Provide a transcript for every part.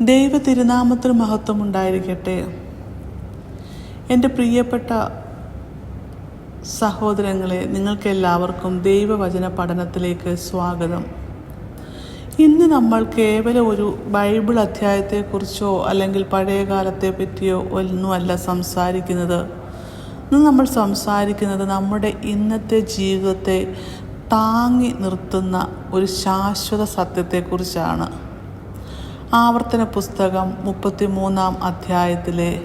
ദൈവ തിരുനാമത്തിന് മഹത്വം ഉണ്ടായിരിക്കട്ടെ. എന്റെ പ്രിയപ്പെട്ട സഹോദരങ്ങളെ നിങ്ങൾക്കെല്ലാവർക്കും ദൈവവചന പഠനത്തിലേക്ക് സ്വാഗതം. ഇന്ന് നമ്മൾ കേവലം ഒരു ബൈബിൾ അധ്യായത്തെക്കുറിച്ചോ അല്ലെങ്കിൽ പഴയകാലത്തെ പറ്റിയോ ഒന്നുമല്ല സംസാരിക്കുന്നത്. ഇന്ന് നമ്മൾ സംസാരിക്കുന്നത് നമ്മുടെ ഇന്നത്തെ ജീവിതത്തെ താങ്ങി നിർത്തുന്ന ഒരു ശാശ്വത സത്യത്തെക്കുറിച്ചാണ്. ആവർത്തന പുസ്തകം മുപ്പത്തിമൂന്നാം അധ്യായത്തിലെ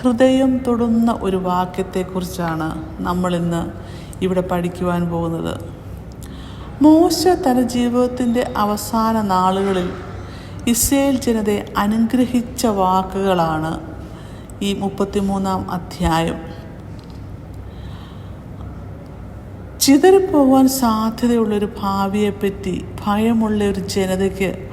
ഹൃദയം തൊടുന്ന ഒരു വാക്യത്തെക്കുറിച്ചാണ് നമ്മളിന്ന് ഇവിടെ പഠിക്കുവാൻ പോകുന്നത്. മോശ തന്റെ ജീവിതത്തിന്റെ അവസാന നാളുകളിൽ ഇസ്രയേൽ ജനതയെ അനുഗ്രഹിച്ച വാക്കുകളാണ് ഈ മുപ്പത്തിമൂന്നാം അധ്യായം. ചിതറിപ്പോകാൻ സാധ്യതയുള്ളൊരു ഭാവിയെപ്പറ്റി ഭയമുള്ള ഒരു ജനതയ്ക്ക്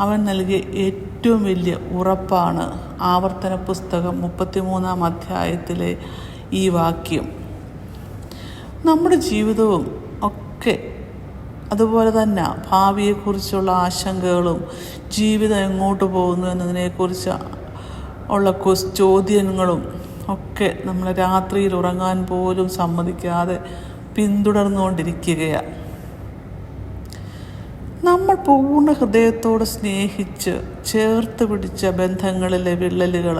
അവൻ നൽകിയ ഏറ്റവും വലിയ ഉറപ്പാണ് ആവർത്തന പുസ്തകം മുപ്പത്തിമൂന്നാം അധ്യായത്തിലെ ഈ വാക്യം. നമ്മുടെ ജീവിതവും ഒക്കെ അതുപോലെ തന്നെ ഭാവിയെക്കുറിച്ചുള്ള ആശങ്കകളും ജീവിതം എങ്ങോട്ട് പോകുന്നു എന്നതിനെക്കുറിച്ച് ഉള്ള ചോദ്യങ്ങളും ഒക്കെ നമ്മൾ രാത്രിയിൽ ഉറങ്ങാൻ പോലും സമ്മതിക്കാതെ പിന്തുടർന്നുകൊണ്ടിരിക്കുകയാണ്. പൂർണ ഹൃദയത്തോട് സ്നേഹിച്ച് ചേർത്ത് പിടിച്ച ബന്ധങ്ങളിലെ വിള്ളലുകൾ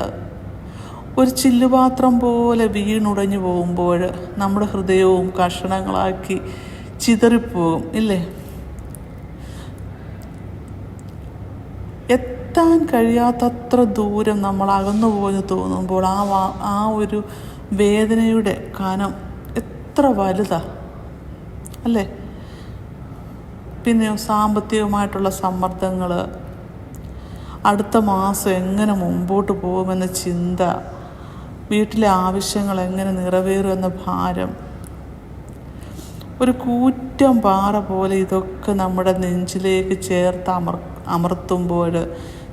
ഒരു ചില്ലുപാത്രം പോലെ വീണുടഞ്ഞു പോകുമ്പോൾ നമ്മുടെ ഹൃദയവും കഷണങ്ങളാക്കി ചിതറിപ്പോകും ഇല്ലേ? എത്താൻ കഴിയാത്തത്ര ദൂരം നമ്മൾ അകന്നു പോയെന്ന് തോന്നുമ്പോൾ ആ ആ ഒരു വേദനയുടെ കനം എത്ര വലുതാ അല്ലേ? പിന്നെ സാമ്പത്തികമായിട്ടുള്ള സമ്മർദ്ദങ്ങൾ അടുത്ത മാസം എങ്ങനെ മുമ്പോട്ട് പോകുമെന്ന ചിന്ത വീട്ടിലെ ആവശ്യങ്ങൾ എങ്ങനെ നിറവേറുമെന്ന ഭാരം ഒരു കൂറ്റം പാറ പോലെ ഇതൊക്കെ നമ്മുടെ നെഞ്ചിലേക്ക് ചേർത്ത് അമർ അമർത്തുമ്പോൾ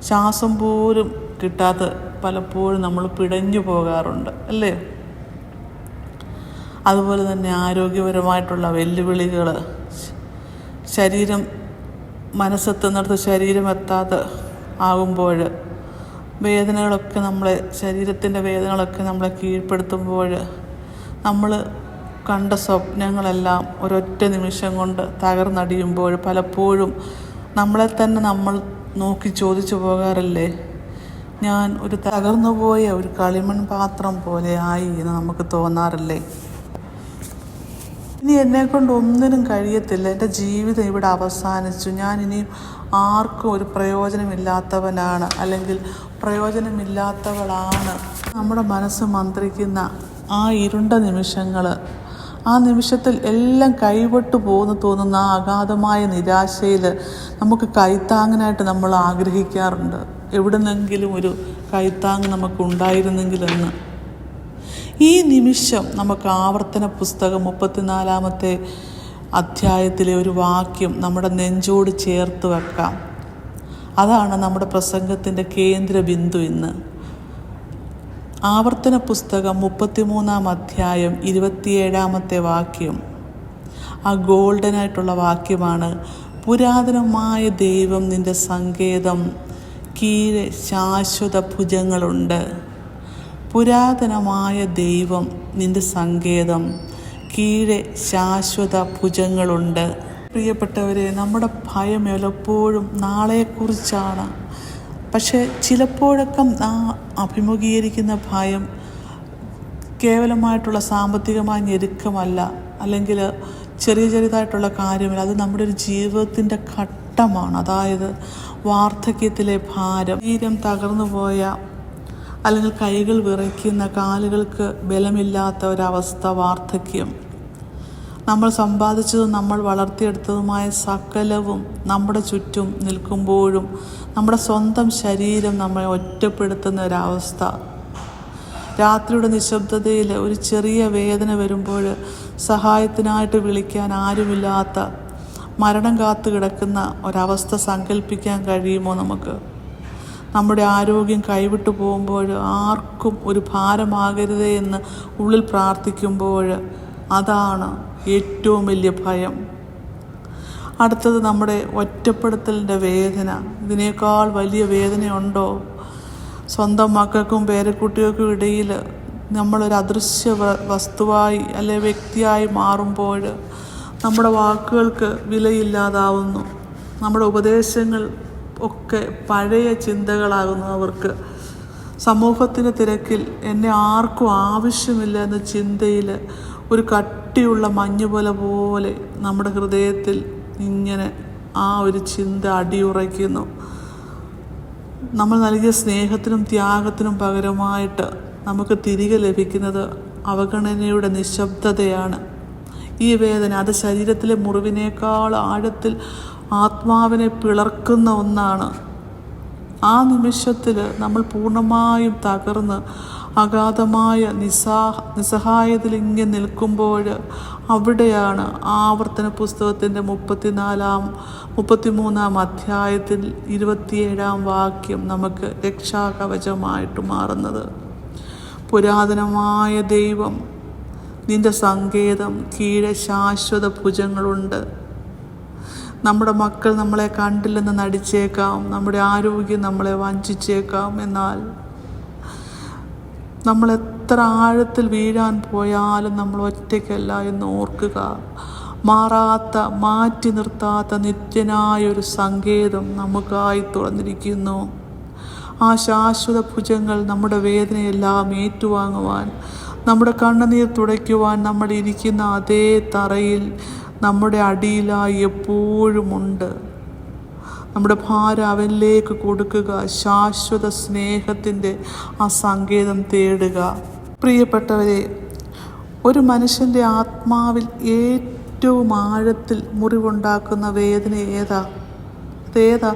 ശ്വാസം പോലും കിട്ടാതെ പലപ്പോഴും നമ്മൾ പിടഞ്ഞു പോകാറുണ്ട് അല്ലേ? അതുപോലെ തന്നെ ആരോഗ്യപരമായിട്ടുള്ള വെല്ലുവിളികൾ ശരീരം മനസ്സെത്തുന്നിടത്ത് ശരീരം എത്താതെ ആകുമ്പോൾ വേദനകളൊക്കെ നമ്മളെ ശരീരത്തിന്റെ വേദനകളൊക്കെ നമ്മളെ കീഴ്പ്പെടുത്തുമ്പോൾ നമ്മൾ കണ്ട സ്വപ്നങ്ങളെല്ലാം ഒരൊറ്റ നിമിഷം കൊണ്ട് തകർന്നടിയുമ്പോൾ പലപ്പോഴും നമ്മളെ തന്നെ നമ്മൾ നോക്കി ചോദിച്ചു പോകാറില്ലേ? ഞാൻ ഒരു തകർന്നുപോയ ഒരു കളിമൺ പാത്രം പോലെ ആയി എന്ന് നമുക്ക് തോന്നാറില്ലേ? ഇനി എന്നെ കൊണ്ട് ഒന്നിനും കഴിയത്തില്ല. എന്റെ ജീവിതം ഇവിടെ അവസാനിച്ചു. ഞാൻ ഇനി ആർക്കും ഒരു പ്രയോജനമില്ലാത്തവനാണ്. അല്ലെങ്കിൽ പ്രയോജനമില്ലാത്തവളാണ്. നമ്മുടെ മനസ്സ് മന്ത്രിക്കുന്ന ആ ഇരുണ്ട നിമിഷങ്ങൾ. ആ നിമിഷത്തിൽ എല്ലാം കൈവിട്ടു പോകുന്നു തോന്നുന്ന ആ അഗാധമായ നിരാശയിൽ നമുക്ക് കൈത്താങ്ങനായിട്ട് നമ്മൾ ആഗ്രഹിക്കാറുണ്ട്. എവിടെ നിന്നെങ്കിലും ഒരു കൈത്താങ് നമുക്ക് ഉണ്ടായിരുന്നെങ്കിലെന്ന് ഈ നിമിഷം നമുക്ക് ആവർത്തന പുസ്തകം മുപ്പത്തിനാലാമത്തെ അധ്യായത്തിലെ ഒരു വാക്യം നമ്മുടെ നെഞ്ചോട് ചേർത്ത് വെക്കാം. അതാണ് നമ്മുടെ പ്രസംഗത്തിന്റെ കേന്ദ്ര ബിന്ദു ഇന്ന്. ആവർത്തന പുസ്തകം മുപ്പത്തിമൂന്നാം അധ്യായം ഇരുപത്തിയേഴാമത്തെ വാക്യം. ആ ഗോൾഡനായിട്ടുള്ള വാക്യമാണ് പുരാതനമായ ദൈവം നിന്റെ സങ്കേതം കീഴെ ശാശ്വത ഭുജങ്ങളുണ്ട്. പുരാതനമായ ദൈവം നിന്റെ സങ്കേതം. കീഴെ ശാശ്വത ഭുജങ്ങളുണ്ട്. പ്രിയപ്പെട്ടവരെ നമ്മുടെ ഭയം എപ്പോഴും നാളെക്കുറിച്ചാണ്. പക്ഷേ ചിലപ്പോഴൊക്കെ ആ അഭിമുഖീകരിക്കുന്ന ഭയം കേവലമായിട്ടുള്ള സാമ്പത്തികമായ ഞെരുക്കമല്ല. അല്ലെങ്കിൽ ചെറിയ ചെറിയതായിട്ടുള്ള കാര്യമല്ല. അത് നമ്മുടെ ഒരു ജീവിതത്തിന്റെ ഘട്ടമാണ്. അതായത് വാർദ്ധക്യത്തിലെ ഭാരം. ശരീരം തകർന്നു പോയ അല്ലെങ്കിൽ കൈകൾ വിറയ്ക്കുന്ന കാലുകൾക്ക് ബലമില്ലാത്ത ഒരവസ്ഥ വാർദ്ധക്യം. നമ്മൾ സമ്പാദിച്ചതും നമ്മൾ വളർത്തിയെടുത്തതുമായ സകലവും നമ്മുടെ ചുറ്റും നിൽക്കുമ്പോഴും നമ്മുടെ സ്വന്തം ശരീരം നമ്മളെ ഒറ്റപ്പെടുത്തുന്ന ഒരവസ്ഥ. രാത്രിയുടെ നിശബ്ദതയിൽ ഒരു ചെറിയ വേദന വരുമ്പോൾ സഹായത്തിനായിട്ട് വിളിക്കാൻ ആരുമില്ലാത്ത മരണം കാത്തു കിടക്കുന്ന ഒരവസ്ഥ സങ്കല്പിക്കാൻ കഴിയുമോ നമുക്ക്? നമ്മുടെ ആരോഗ്യം കൈവിട്ടു പോകുമ്പോൾ ആർക്കും ഒരു ഭാരമാകരുത് എന്ന് ഉള്ളിൽ പ്രാർത്ഥിക്കുമ്പോൾ അതാണ് ഏറ്റവും വലിയ ഭയം. അടുത്തത് നമ്മുടെ ഒറ്റപ്പെടുത്തലിന്റെ വേദന. ഇതിനേക്കാൾ വലിയ വേദനയുണ്ടോ? സ്വന്തം മക്കൾക്കും പേരക്കുട്ടികൾക്കും ഇടയിൽ നമ്മളൊരു അദൃശ്യ വസ്തുവായി അല്ലെ വ്യക്തിയായി മാറുമ്പോൾ നമ്മുടെ വാക്കുകൾക്ക് വിലയില്ലാതാവുന്നു. നമ്മുടെ ഉപദേശങ്ങൾ ഒക്കെ പഴയ ചിന്തകളാകുന്നു അവർക്ക് സമൂഹത്തിന്റെ തിരക്കിൽ എന്നെ ആർക്കും ആവശ്യമില്ല എന്ന ചിന്തയിൽ ഒരു കട്ടിയുള്ള മഞ്ഞ് പോലെ പോലെ നമ്മുടെ ഹൃദയത്തിൽ ഇങ്ങനെ ആ ഒരു ചിന്ത അടിയുറയ്ക്കുന്നു. നമ്മൾ നൽകിയ സ്നേഹത്തിനും ത്യാഗത്തിനും പകരമായിട്ട് നമുക്ക് തിരികെ ലഭിക്കുന്നത് അവഗണനയുടെ നിശബ്ദതയാണ്. ഈ വേദന അത് ശരീരത്തിലെ മുറിവിനേക്കാൾ ആഴത്തിൽ ആത്മാവിനെ പിളർക്കുന്ന ഒന്നാണ്. ആ നിമിഷത്തിൽ നമ്മൾ പൂർണമായും തകർന്ന് അഗാധമായ നിസാ നിസ്സഹായതയിൽ ഇങ്ങനെ നിൽക്കുമ്പോൾ അവിടെയാണ് ആവർത്തന പുസ്തകത്തിന്റെ മുപ്പത്തിനാലാം മുപ്പത്തിമൂന്നാം അധ്യായത്തിൽ ഇരുപത്തിയേഴാം വാക്യം നമുക്ക് രക്ഷാകവചമായിട്ട് മാറുന്നത്. പുരാതനമായ ദൈവം നിന്റെ സങ്കേതം കീഴെ ശാശ്വത ഭുജങ്ങളുണ്ട്. നമ്മുടെ മക്കൾ നമ്മളെ കണ്ടില്ലെന്ന് നടിച്ചേക്കാം. നമ്മുടെ ആരോഗ്യം നമ്മളെ വഞ്ചിച്ചേക്കാം എന്നാൽ നമ്മൾ എത്ര ആഴത്തിൽ വീഴാൻ പോയാലും നമ്മൾ ഒറ്റയ്ക്കല്ല എന്ന് ഓർക്കുക. മാറാത്ത മാറ്റി നിർത്താത്ത നിത്യനായ ഒരു സങ്കേതം നമുക്കായി തുറന്നിരിക്കുന്നു. ആ ശാശ്വത ഭുജങ്ങൾ നമ്മുടെ വേദനയെല്ലാം ഏറ്റുവാങ്ങുവാൻ നമ്മുടെ കണ്ണുനീർ തുടയ്ക്കുവാൻ നമ്മൾ ഇരിക്കുന്ന അതേ തറയിൽ നമ്മുടെ അടിയിലായി എപ്പോഴുമുണ്ട്. നമ്മുടെ ഭാരം അവനിലേക്ക് കൊടുക്കുക ശാശ്വത സ്നേഹത്തിന്റെ ആ സങ്കേതം തേടുക. പ്രിയപ്പെട്ടവരെ ഒരു മനുഷ്യന്റെ ആത്മാവിൽ ഏറ്റവും ആഴത്തിൽ മുറിവുണ്ടാക്കുന്ന വേദന ഏതാ? അതേതാ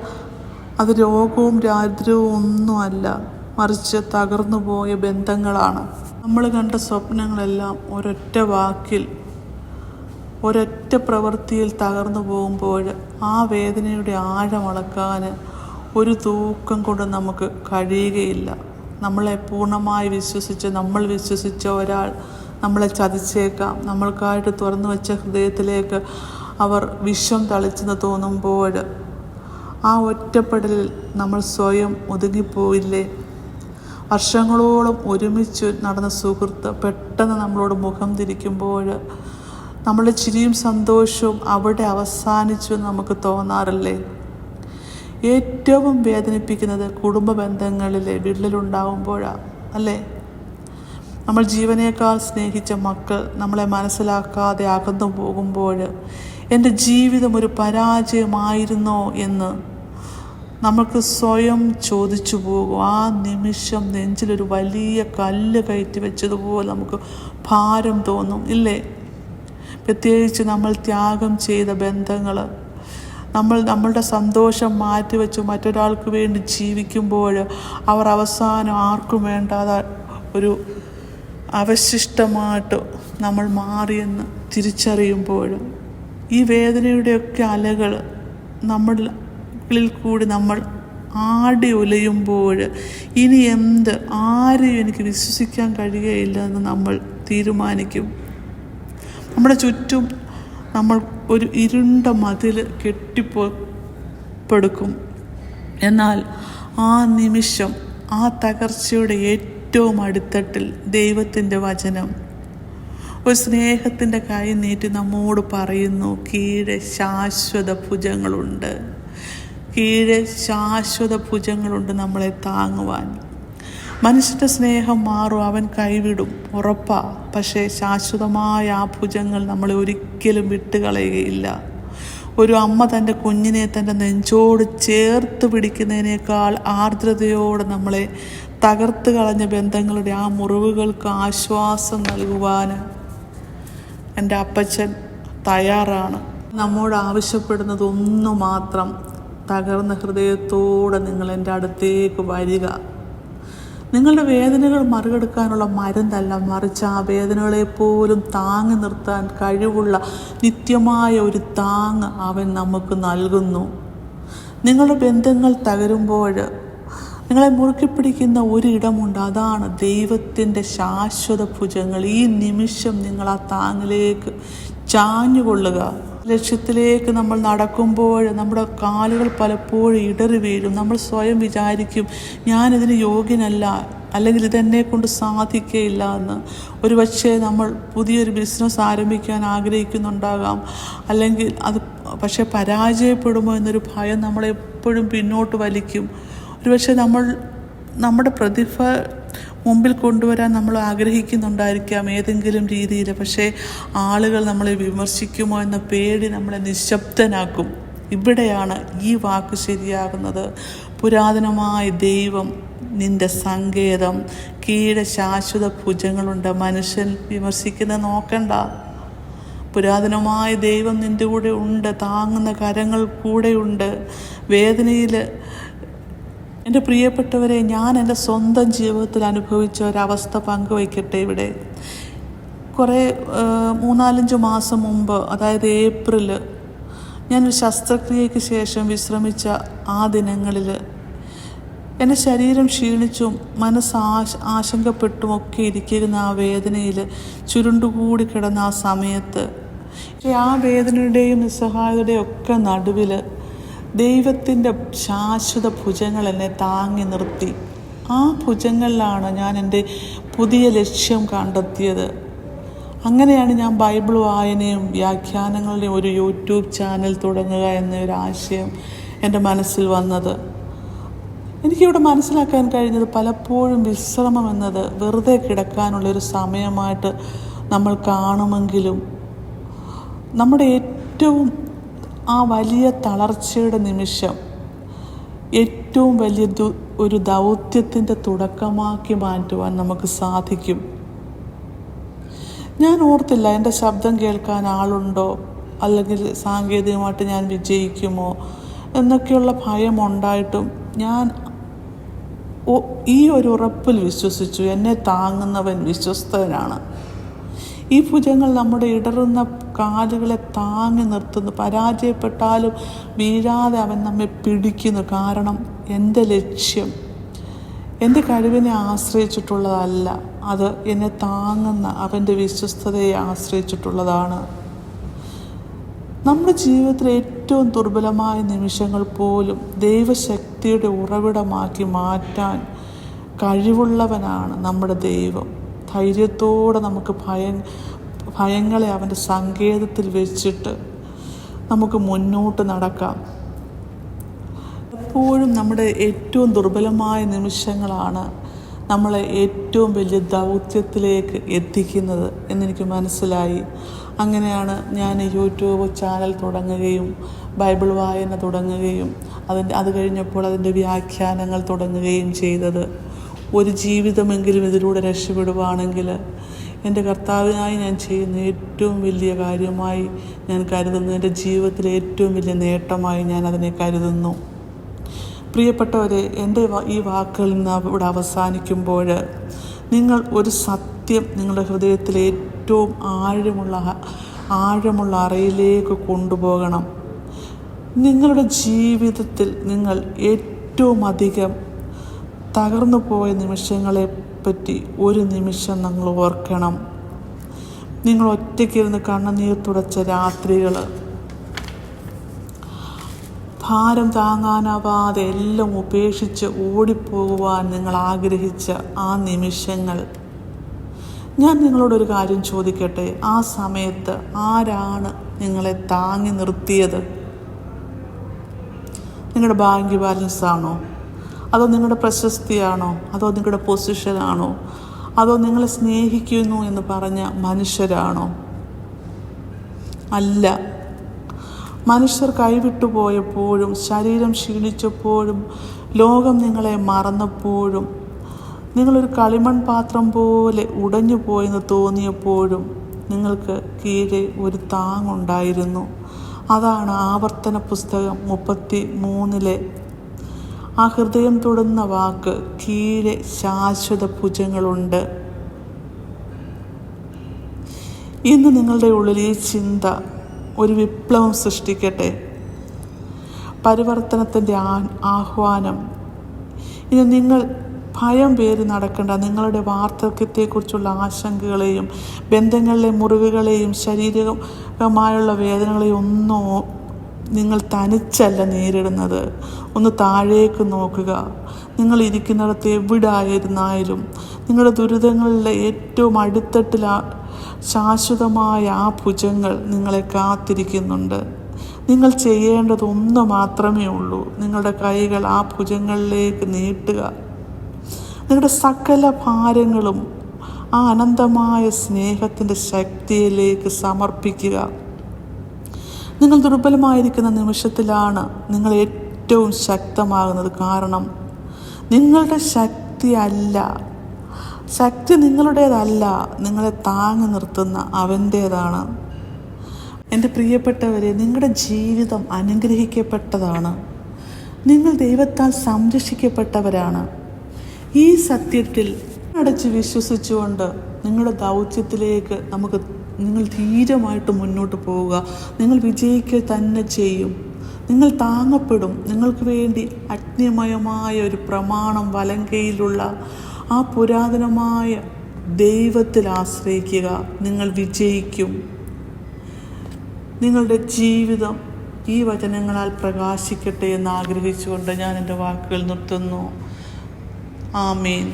അത് രോഗവും ദാരിദ്ര്യവും ഒന്നുമല്ല മറിച്ച് തകർന്നു പോയ ബന്ധങ്ങളാണ്. നമ്മൾ കണ്ട സ്വപ്നങ്ങളെല്ലാം ഒരൊറ്റ വാക്കിൽ ഒരൊറ്റ പ്രവൃത്തിയിൽ തകർന്നു പോകുമ്പോൾ ആ വേദനയുടെ ആഴമളക്കാൻ ഒരു തൂക്കം കൊണ്ട് നമുക്ക് കഴിയുകയില്ല. നമ്മളെ പൂർണമായി വിശ്വസിച്ച് നമ്മൾ വിശ്വസിച്ച ഒരാൾ നമ്മളെ ചതിച്ചേക്കാം. നമ്മൾക്കായിട്ട് തുറന്നു വെച്ച ഹൃദയത്തിലേക്ക് അവർ വിഷം തളിച്ചെന്ന് തോന്നുമ്പോൾ ആ ഒറ്റപ്പെടലിൽ നമ്മൾ സ്വയം ഒതുങ്ങിപ്പോയില്ലേ? വർഷങ്ങളോളം ഒരുമിച്ച് നടന്ന സുഹൃത്ത് പെട്ടെന്ന് നമ്മളോട് മുഖം തിരിക്കുമ്പോൾ നമ്മളുടെ ചിരിയും സന്തോഷവും അവിടെ അവസാനിച്ചു എന്ന് നമുക്ക് തോന്നാറില്ലേ? ഏറ്റവും വേദനിപ്പിക്കുന്നത് കുടുംബ ബന്ധങ്ങളിലെ വിള്ളലുണ്ടാവുമ്പോഴാണ് അല്ലേ? നമ്മൾ ജീവനേക്കാൾ സ്നേഹിച്ച മക്കൾ നമ്മളെ മനസ്സിലാക്കാതെ അകന്നു പോകുമ്പോൾ എന്റെ ജീവിതം ഒരു പരാജയമായിരുന്നോ എന്ന് നമുക്ക് സ്വയം ചോദിച്ചു പോകും. ആ നിമിഷം നെഞ്ചിലൊരു വലിയ കല്ല് കയറ്റി വെച്ചതുപോലെ നമുക്ക് ഭാരം തോന്നും ഇല്ലേ? പ്രത്യേകിച്ച് നമ്മൾ ത്യാഗം ചെയ്ത ബന്ധങ്ങൾ നമ്മൾ നമ്മളുടെ സന്തോഷം മാറ്റിവെച്ച് മറ്റൊരാൾക്ക് വേണ്ടി ജീവിക്കുമ്പോൾ അവർ അവസാനം ആർക്കും വേണ്ടാതെ ഒരു അവശിഷ്ടമായിട്ട് നമ്മൾ മാറിയെന്ന് തിരിച്ചറിയുമ്പോൾ ഈ വേദനയുടെയൊക്കെ അലകൾ നമ്മളിൽ കൂടി നമ്മൾ ആടി ഉലയുമ്പോൾ ഇനി എന്ത്? ആരെയും എനിക്ക് വിശ്വസിക്കാൻ കഴിയുകയില്ല എന്ന് നമ്മൾ തീരുമാനിക്കും. നമ്മുടെ ചുറ്റും നമ്മൾ ഒരു ഇരുണ്ട മതിൽ കെട്ടിപ്പോ പെടുക്കും എന്നാൽ ആ നിമിഷം ആ തകർച്ചയുടെ ഏറ്റവും അടിത്തട്ടിൽ ദൈവത്തിന്റെ വചനം. ഒരു സ്നേഹത്തിന്റെ കൈ നീട്ടി നമ്മോട് പറയുന്നു കീഴെ ശാശ്വത ഭുജങ്ങളുണ്ട്. കീഴെ ശാശ്വത ഭുജങ്ങളുണ്ട് നമ്മളെ താങ്ങുവാൻ. മനുഷ്യന്റെ സ്നേഹം മാറും അവൻ കൈവിടും ഉറപ്പാ. പക്ഷേ ശാശ്വതമായ ആ ഭുജങ്ങൾ നമ്മളെ ഒരിക്കലും വിട്ടുകളയുകയില്ല. ഒരു അമ്മ തന്റെ കുഞ്ഞിനെ തന്റെ നെഞ്ചോട് ചേർത്ത് പിടിക്കുന്നതിനേക്കാൾ ആർദ്രതയോടെ നമ്മളെ തകർത്ത് കളഞ്ഞ ബന്ധങ്ങളുടെ ആ മുറിവുകൾക്ക് ആശ്വാസം നൽകുവാൻ എന്റെ അപ്പച്ചൻ തയ്യാറാണ്. നമ്മോട് ആവശ്യപ്പെടുന്നത് ഒന്ന് മാത്രം തകർന്ന ഹൃദയത്തോടെ നിങ്ങൾ എന്റെ അടുത്തേക്ക് വരിക. നിങ്ങളുടെ വേദനകൾ മറികടക്കാനുള്ള മരുന്നല്ല മറിച്ച് ആ വേദനകളെ പോലും താങ്ങി നിർത്താൻ കഴിവുള്ള നിത്യമായ ഒരു താങ് അവൻ നമുക്ക് നൽകുന്നു. നിങ്ങളുടെ ബന്ധങ്ങൾ തകരുമ്പോൾ നിങ്ങളെ മുറുക്കി പിടിക്കുന്ന ഒരിടമുണ്ട്. അതാണ് ദൈവത്തിന്റെ ശാശ്വത ഭുജങ്ങൾ. ഈ നിമിഷം നിങ്ങൾ ആ താങ്ങിലേക്ക് ചാഞ്ഞുകൊള്ളുക. ലക്ഷ്യത്തിലേക്ക് നമ്മൾ നടക്കുമ്പോൾ നമ്മുടെ കാലുകൾ പലപ്പോഴും ഇടറി വീഴും. നമ്മൾ സ്വയം വിചാരിക്കും ഞാനിതിന് യോഗ്യനല്ല അല്ലെങ്കിൽ ഇതെന്നെ കൊണ്ട് സാധിക്കുകയില്ല എന്ന്. ഒരു പക്ഷേ നമ്മൾ പുതിയൊരു ബിസിനസ് ആരംഭിക്കാൻ ആഗ്രഹിക്കുന്നുണ്ടാകാം. അല്ലെങ്കിൽ അത് പക്ഷേ പരാജയപ്പെടുമോ എന്നൊരു ഭയം നമ്മളെപ്പോഴും പിന്നോട്ട് വലിക്കും. ഒരുപക്ഷെ നമ്മൾ നമ്മുടെ പ്രതിഭ മുമ്പിൽ കൊണ്ടുവരാൻ നമ്മൾ ആഗ്രഹിക്കുന്നുണ്ടായിരിക്കാം ഏതെങ്കിലും രീതിയിൽ. പക്ഷേ ആളുകൾ നമ്മളെ വിമർശിക്കുമോ എന്ന പേടി നമ്മളെ നിശബ്ദനാക്കും. ഇവിടെയാണ് ഈ വാക്ക് ശരിയാകുന്നത്. പുരാതനമായ ദൈവം നിന്റെ സങ്കേതം കീഴെ ശാശ്വത ഭുജങ്ങളുണ്ട്. മനുഷ്യൻ വിമർശിക്കുന്നത് നോക്കണ്ട. പുരാതനമായ ദൈവം നിന്റെ കൂടെ ഉണ്ട്. താങ്ങുന്ന കരങ്ങൾ കൂടെയുണ്ട്. വേദനയിൽ എന്റെ പ്രിയപ്പെട്ടവരെ ഞാൻ എന്റെ സ്വന്തം ജീവിതത്തിൽ അനുഭവിച്ച ഒരവസ്ഥ പങ്കുവയ്ക്കട്ടെ ഇവിടെ. കുറേ മൂന്നാലഞ്ച് മാസം മുമ്പ് അതായത് ഏപ്രിൽ ഞാനൊരു ശസ്ത്രക്രിയയ്ക്ക് ശേഷം വിശ്രമിച്ച ആ ദിനങ്ങളിൽ എന്റെ ശരീരം ക്ഷീണിച്ചും മനസ്സ് ആശ ആശങ്കപ്പെട്ടും ഒക്കെ ഇരിക്കുന്ന ആ വേദനയിൽ ചുരുണ്ടുകൂടി കിടന്ന ആ സമയത്ത് ആ വേദനയുടെയും നിസ്സഹായതയുടെയും ഒക്കെ നടുവിൽ ദൈവത്തിന്റെ ശാശ്വത ഭുജങ്ങൾ എന്നെ താങ്ങി നിർത്തി. ആ ഭുജങ്ങളിലാണ് ഞാൻ എന്റെ പുതിയ ലക്ഷ്യം കണ്ടെത്തിയത്. അങ്ങനെയാണ് ഞാൻ ബൈബിൾ വായനയും വ്യാഖ്യാനങ്ങളുടെയും ഒരു യൂട്യൂബ് ചാനൽ തുടങ്ങുക എന്ന ഒരു ആശയം എന്റെ മനസ്സിൽ വന്നത്. എനിക്കിവിടെ മനസ്സിലാക്കാൻ കഴിഞ്ഞത് പലപ്പോഴും വിശ്രമം എന്നത് വെറുതെ കിടക്കാനുള്ളൊരു സമയമായിട്ട് നമ്മൾ കാണുമെങ്കിലും നമ്മുടെ ഏറ്റവും ആ വലിയ തളർച്ചയുടെ നിമിഷം ഏറ്റവും വലിയ ദു- ഒരു ദൗത്യത്തിന്റെ തുടക്കമാക്കി മാറ്റുവാൻ നമുക്ക് സാധിക്കും. ഞാൻ ഓർത്തില്ല എന്റെ ശബ്ദം കേൾക്കാൻ ആളുണ്ടോ? അല്ലെങ്കിൽ സാങ്കേതികമായിട്ട് ഞാൻ വിജയിക്കുമോ? എന്നൊക്കെയുള്ള ഭയം ഉണ്ടായിട്ടും ഞാൻ ഈ ഒരു ഉറപ്പിൽ വിശ്വസിച്ചു. എന്നെ താങ്ങുന്നവൻ വിശ്വസ്തനാണ്. ഈ ഭുജങ്ങൾ നമ്മുടെ ഇടറുന്ന കാലുകളെ താങ്ങി നിർത്തുന്നു. പരാജയപ്പെട്ടാലും വീഴാതെ അവൻ നമ്മെ പിടിക്കുന്നു. കാരണം എന്റെ ലക്ഷ്യം എന്റെ കഴിവിനെ ആശ്രയിച്ചിട്ടുള്ളതല്ല. അത് എന്നെ താങ്ങുന്ന അവന്റെ വിശ്വസ്തതയെ ആശ്രയിച്ചിട്ടുള്ളതാണ്. നമ്മുടെ ജീവിതത്തിലെ ഏറ്റവും ദുർബലമായ നിമിഷങ്ങൾ പോലും ദൈവശക്തിയുടെ ഉറവിടമാക്കി മാറ്റാൻ കഴിവുള്ളവനാണ് നമ്മുടെ ദൈവം. ധൈര്യത്തോടെ നമുക്ക് ഭയം ഭയങ്ങളെ അവന്റെ സങ്കേതത്തിൽ വെച്ചിട്ട് നമുക്ക് മുന്നോട്ട് നടക്കാം. എപ്പോഴും നമ്മുടെ ഏറ്റവും ദുർബലമായ നിമിഷങ്ങളാണ് നമ്മളെ ഏറ്റവും വലിയ ദൗത്യത്തിലേക്ക് എത്തിക്കുന്നത് എന്നെനിക്ക് മനസ്സിലായി. അങ്ങനെയാണ് ഞാൻ യൂട്യൂബ് ചാനൽ തുടങ്ങുകയും ബൈബിൾ വായന തുടങ്ങുകയും അതിന്റെ അത് കഴിഞ്ഞപ്പോൾ അതിന്റെ വ്യാഖ്യാനങ്ങൾ തുടങ്ങുകയും ചെയ്തത്. ഒരു ജീവിതമെങ്കിലും ഇതിലൂടെ രക്ഷപ്പെടുവാണെങ്കിൽ എന്റെ കർത്താവിനായി ഞാൻ ചെയ്യുന്ന ഏറ്റവും വലിയ കാര്യമായി ഞാൻ കരുതുന്നു. എന്റെ ജീവിതത്തിലെ ഏറ്റവും വലിയ നേട്ടമായി ഞാൻ അതിനെ കരുതുന്നു. പ്രിയപ്പെട്ടവരെ എന്റെ ഈ വാക്കുകളിൽ നിന്ന് ഇവിടെ അവസാനിക്കുമ്പോൾ നിങ്ങൾ ഒരു സത്യം നിങ്ങളുടെ ഹൃദയത്തിലെ ഏറ്റവും ആഴമുള്ള ആഴമുള്ള അറയിലേക്ക് കൊണ്ടുപോകണം. നിങ്ങളുടെ ജീവിതത്തിൽ നിങ്ങൾ ഏറ്റവും അധികം തകർന്നു പോയ നിമിഷങ്ങളെ പറ്റി ഒരു നിമിഷം നിങ്ങൾ ഓർക്കണം. നിങ്ങൾ ഒറ്റയ്ക്കിരുന്ന് കണ്ണുനീർ തുടച്ച രാത്രികൾ. ഭാരം താങ്ങാനാവാതെ എല്ലാം ഉപേക്ഷിച്ച് ഓടിപ്പോകുവാൻ നിങ്ങൾ ആഗ്രഹിച്ച ആ നിമിഷങ്ങൾ. ഞാൻ നിങ്ങളോടൊരു കാര്യം ചോദിക്കട്ടെ? ആ സമയത്ത് ആരാണ് നിങ്ങളെ താങ്ങി നിർത്തിയത്? നിങ്ങളുടെ ബാങ്ക് ബാലൻസ് ആണോ അതോ നിങ്ങളുടെ പ്രശസ്തിയാണോ? അതോ നിങ്ങളുടെ പൊസിഷനാണോ? അതോ നിങ്ങളെ സ്നേഹിക്കുന്നു എന്ന് പറഞ്ഞ മനുഷ്യരാണോ? അല്ല. മനുഷ്യർ കൈവിട്ടു പോയപ്പോഴും ശരീരം ക്ഷീണിച്ചപ്പോഴും ലോകം നിങ്ങളെ മറന്നപ്പോഴും നിങ്ങളൊരു കളിമൺ പാത്രം പോലെ ഉടഞ്ഞു പോയെന്ന് തോന്നിയപ്പോഴും നിങ്ങൾക്ക് കീഴെ ഒരു താങ്ങുണ്ടായിരുന്നു. അതാണ് ആവർത്തന പുസ്തകം മുപ്പത്തി മൂന്നിലെ ആ ഹൃദയം തൊടുന്ന വാക്ക് കീഴെ ശാശ്വത ഭുജങ്ങളുണ്ട്. ഇന്ന് നിങ്ങളുടെ ഉള്ളിൽ ഈ ചിന്ത ഒരു വിപ്ലവം സൃഷ്ടിക്കട്ടെ. പരിവർത്തനത്തിന്റെ ആഹ്വാനം. ഇനി നിങ്ങൾ ഭയം പേര് നടക്കേണ്ട നിങ്ങളുടെ വാർദ്ധക്യത്തെക്കുറിച്ചുള്ള ആശങ്കകളെയും ബന്ധങ്ങളിലെ മുറിവുകളെയും ശാരീരികമായുള്ള വേദനകളെയും ഒന്നും നിങ്ങൾ തനിച്ചല്ല നേരിടുന്നത്. ഒന്ന് താഴേക്ക് നോക്കുക. നിങ്ങൾ ഇരിക്കുന്നിടത്ത് എവിടെ ആയിരുന്നാലും നിങ്ങളുടെ ദുരിതങ്ങളിലെ ഏറ്റവും അടിത്തട്ടിൽ ശാശ്വതമായ ആ ഭുജങ്ങൾ നിങ്ങളെ കാത്തിരിക്കുന്നുണ്ട്. നിങ്ങൾ ചെയ്യേണ്ടത് ഒന്ന് മാത്രമേ ഉള്ളൂ. നിങ്ങളുടെ കൈകൾ ആ ഭുജങ്ങളിലേക്ക് നീട്ടുക. നിങ്ങളുടെ സകല ഭാരങ്ങളും ആ അനന്തമായ സ്നേഹത്തിന്റെ ശക്തിയിലേക്ക് സമർപ്പിക്കുക. നിങ്ങൾ ദുർബലമായിരിക്കുന്ന നിമിഷത്തിലാണ് നിങ്ങൾ ഏറ്റവും ശക്തമാകുന്നത്. കാരണം നിങ്ങളുടെ ശക്തി അല്ല ശക്തി നിങ്ങളുടേതല്ല. നിങ്ങളെ താങ്ങി നിർത്തുന്ന അവന്റേതാണ് എന്റെ പ്രിയപ്പെട്ടവരെ നിങ്ങളുടെ ജീവിതം അനുഗ്രഹിക്കപ്പെട്ടതാണ്. നിങ്ങൾ ദൈവത്താൽ സംരക്ഷിക്കപ്പെട്ടവരാണ്. ഈ സത്യത്തിൽ അടച്ച് വിശ്വസിച്ചുകൊണ്ട് നിങ്ങളുടെ ദൗത്യത്തിലേക്ക് നമുക്ക് നിങ്ങൾ ധീരമായിട്ട് മുന്നോട്ട് പോവുക. നിങ്ങൾ വിജയിക്കുക തന്നെ ചെയ്യും. നിങ്ങൾ താങ്ങപ്പെടും. നിങ്ങൾക്ക് വേണ്ടി അഗ്നിമയമായ ഒരു പ്രമാണം വലങ്കയിലുള്ള ആ പുരാതനമായ ദൈവത്തിൽ ആശ്രയിക്കുക. നിങ്ങൾ വിജയിക്കും. നിങ്ങളുടെ ജീവിതം ഈ വചനങ്ങളാൽ പ്രകാശിക്കട്ടെ എന്ന് ആഗ്രഹിച്ചുകൊണ്ട് ഞാൻ എന്റെ വാക്കുകൾ നിർത്തുന്നു. ആമേൻ.